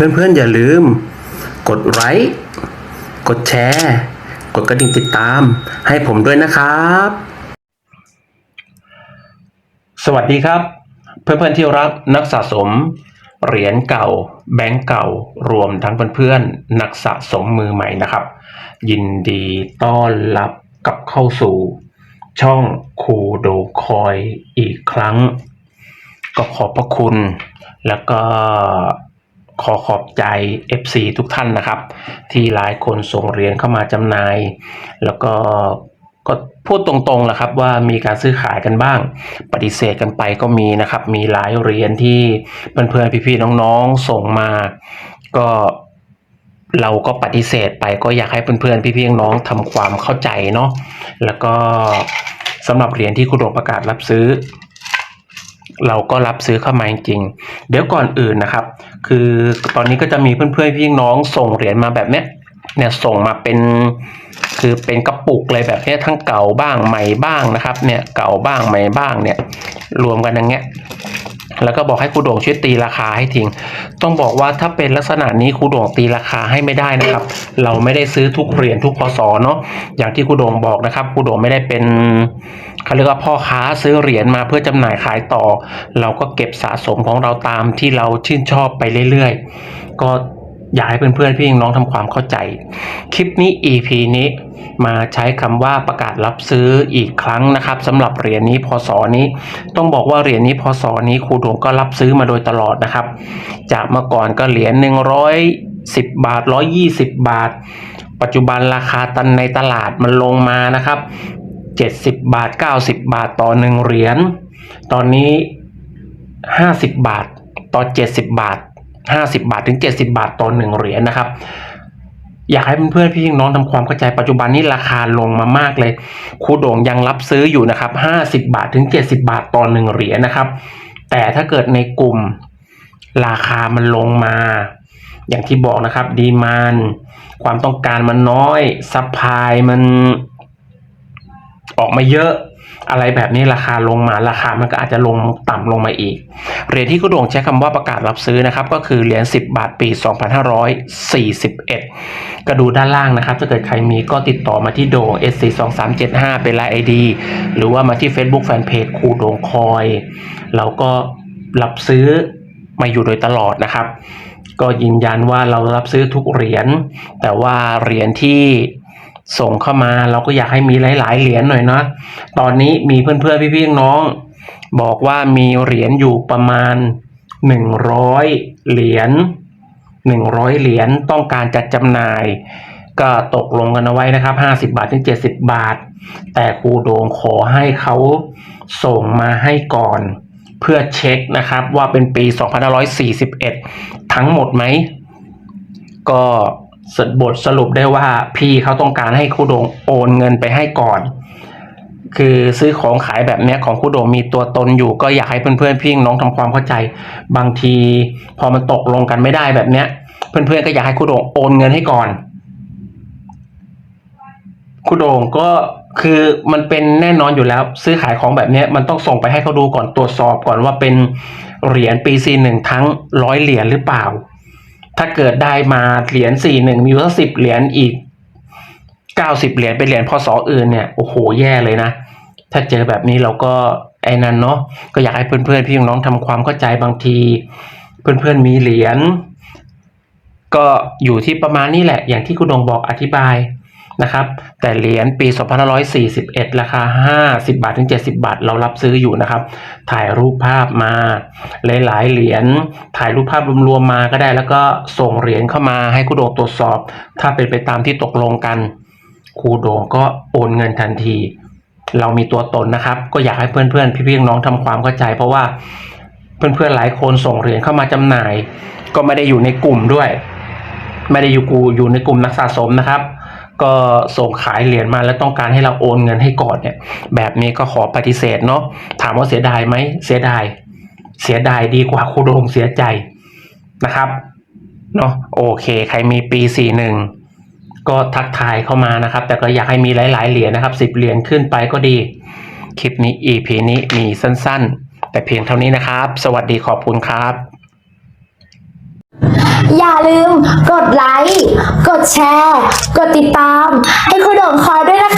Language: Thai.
เพื่อนๆอย่าลืม กดไลค์กดแชร์ กดกระดิ่งติดตาม ให้ผมด้วยนะครับ สวัสดีครับ เพื่อนๆที่รักนักสะสม เหรียญเก่า แบงก์เก่ารวมทั้งเพื่อนๆนักสะสมมือใหม่นะครับ ยินดีต้อนรับกลับเข้าสู่ ช่องคูโดคอยอีกครั้ง ก็ขอบพระคุณแล้วก็ ขอขอบใจ FC ทุกท่านนะครับ ที่หลายคนส่งเหรียญเข้ามาจำหน่าย แล้วก็ก็พูดตรงๆแหละครับว่ามีการซื้อขายกันบ้าง ปฏิเสธกันไปก็มีนะครับ มีหลายเหรียญที่เพื่อนๆพี่ๆน้องๆส่งมา ก็เราก็ปฏิเสธไปก็อยากให้เพื่อนๆพี่ๆน้องทำความเข้าใจเนาะแล้วก็สำหรับเหรียญที่คุณโดงประกาศรับซื้อ เราก็รับซื้อเข้ามาจริงๆเดี๋ยวก่อนอื่นนะครับ คือตอนนี้ก็จะมีเพื่อนๆพี่น้องส่งเหรียญมาแบบเนี้ยเนี่ยส่งมาเป็นคือเป็นกระปุกเลยแบบนี้ทั้งเก่าบ้างใหม่บ้างนะครับ เนี่ยเก่าบ้างใหม่บ้างเนี่ยรวมกันอย่างเงี้ยแล้วก็บอกให้ครูโด่งช่วยตีราคาให้ทิ้งต้องบอกว่าถ้าเป็นลักษณะนี้ครูโด่งตีราคาให้ไม่ได้นะครับ เราไม่ได้ซื้อทุกเหรียญทุกพศเนาะอย่างที่ครูโด่งบอกนะครับครูโด่งไม่ได้เป็น เขาเรียกว่าพ่อค้าซื้อเหรียญมาเพื่อจำหน่ายขายต่อ เราก็เก็บสะสมของเราตามที่เราชื่นชอบไปเรื่อยๆ ก็อยากให้เพื่อนๆพี่น้องทำความเข้าใจ คลิปนี้ EP นี้มาใช้คำว่าประกาศรับซื้ออีกครั้งนะครับสำหรับเหรียญนี้พศนี้ ต้องบอกว่าเหรียญนี้พศนี้ครูโดงก็รับซื้อมาโดยตลอดนะครับ จากเมื่อก่อนก็เหรียญ110บาท120บาท ปัจจุบันราคาตันในตลาดมันลงมานะครับ 70 บาท 90 บาทต่อหนึ่งเหรียญ ตอนนี้ 50 บาทต่อ 70 บาท 50 บาทถึง 70 บาทต่อหนึ่งเหรียญนะครับ อยากให้เพื่อนๆพี่น้องทำความเข้าใจปัจจุบันนี้ราคาลงมามากเลยครูโด่งยังรับซื้ออยู่นะครับ 50 บาทถึง 70 บาทต่อหนึ่งเหรียญนะครับ แต่ถ้าเกิดในกลุ่มราคามันลงมา อย่างที่บอกนะครับดีมานความต้องการมันน้อยซัพพลายมัน ออกมาเยอะอะไรแบบนี้ราคาลงมาราคามันก็อาจจะลงต่ำลงมาอีก เหรียญที่กุดวงใช้คำว่าประกาศรับซื้อนะครับ ก็คือเหรียญ10 บาทปี 2541 ก็ดูด้านล่างนะครับ ถ้าเกิดใครมีก็ติดต่อมาที่โดง S 4 2 3 7 5เป็นไลน์ ID หรือว่ามาที่ Facebook Fanpage ครูโดงคอยเราก็รับซื้อมาอยู่โดยตลอดนะครับ ก็ยืนยันว่าเรารับซื้อทุกเหรียญแต่ว่าเหรียญที่ ส่งเข้ามาเราก็อยากให้มีหลาย ๆ เหรียญหน่อยนะตอนนี้มีเพื่อนๆพี่ๆน้องบอกว่ามีเหรียญอยู่ประมาณหนึ่งร้อยเหรียญหนึ่งร้อยเหรียญต้องการจัดจำหน่าย ก็ตกลงกันเอาไว้นะครับห้าสิบาทถึงเจ็ดสิบาท แต่ครูโดงขอให้เขาส่งมาให้ก่อนเพื่อเช็คนะครับว่าเป็นปี 2541 ทั้งหมดไหม ก็ สบทสรุปได้ว่าพี่เขาต้องการให้ครูโดงโอนเงินไปให้ก่อน คือซื้อของขายแบบเนี้ยของครูโดงมีตัวตนอยู่ ก็อยากให้เพื่อนๆพี่น้องทำความเข้าใจ บางทีพอมันตกลงกันไม่ได้แบบเนี้ย เพื่อนๆก็อยากให้ครูโดงโอนเงินให้ก่อนครูโดงก็คือมันเป็นแน่นอนอยู่แล้ว ซื้อขายของแบบเนี้ยมันต้องส่งไปให้เขาดูก่อนตรวจสอบก่อนว่าเป็นเหรียญปีซีหนึ่งทั้งร้อยเหรียญหรือเปล่า ถ้าเกิดได้มาเหรียญสี่หนึ่งมีอยู่สักสิบเหรียญอีกเก้าสิบเหรียญเป็นเหรียญพสอื่นเนี่ยโอ้โหแย่เลยนะ ถ้าเจอแบบนี้เราก็ไอ้นั่นเนาะก็อยากให้เพื่อนๆพี่น้องทำความเข้าใจบางที เพื่อนๆมีเหรียญก็อยู่ที่ประมาณนี้แหละ อย่างที่คุณดงบอกอธิบาย นะครับ แต่เหรียญปี 2541 ราคา 50 บาทถึง 70 บาท เรารับซื้ออยู่นะครับ ถ่ายรูปภาพมาหลายๆเหรียญถ่ายรูปภาพรวมๆมาก็ได้ แล้วก็ส่งเหรียญเข้ามาให้ครูโดงตรวจสอบ ถ้าเป็นไปตามที่ตกลงกันครูโดงก็โอนเงินทันที เรามีตัวตนนะครับ ก็อยากให้เพื่อนๆ พี่ๆน้องๆทำความเข้าใจ เพราะว่าเพื่อนๆหลายคนส่งเหรียญเข้ามาจำหน่าย ก็ไม่ได้อยู่ในกลุ่มด้วย ไม่ได้อยู่กูอยู่ในกลุ่มนักสะสมนะครับ ก็ส่งขายเหรียญมาแล้วต้องการให้เราโอนเงินให้ก่อนเนี่ย แบบนี้ก็ขอปฏิเสธเนาะถามว่าเสียดายไหมเสียดาย เสียดายดีกว่าครูโดงเสียใจนะครับเนาะโอเค ใครมีปีสี่หนึ่งก็ทักทายเข้ามานะครับ แต่ก็อยากให้มีหลาย ๆ เหรียญนะครับสิบเหรียญขึ้นไปก็ดี คลิปนี้ EP นี้มีสั้น ๆ แต่เพียงเท่านี้นะครับ สวัสดีขอบคุณครับ อย่าลืมกดไลค์ กดแชร์ กดติดตาม ให้คุณโด่งคอยด้วยนะคะ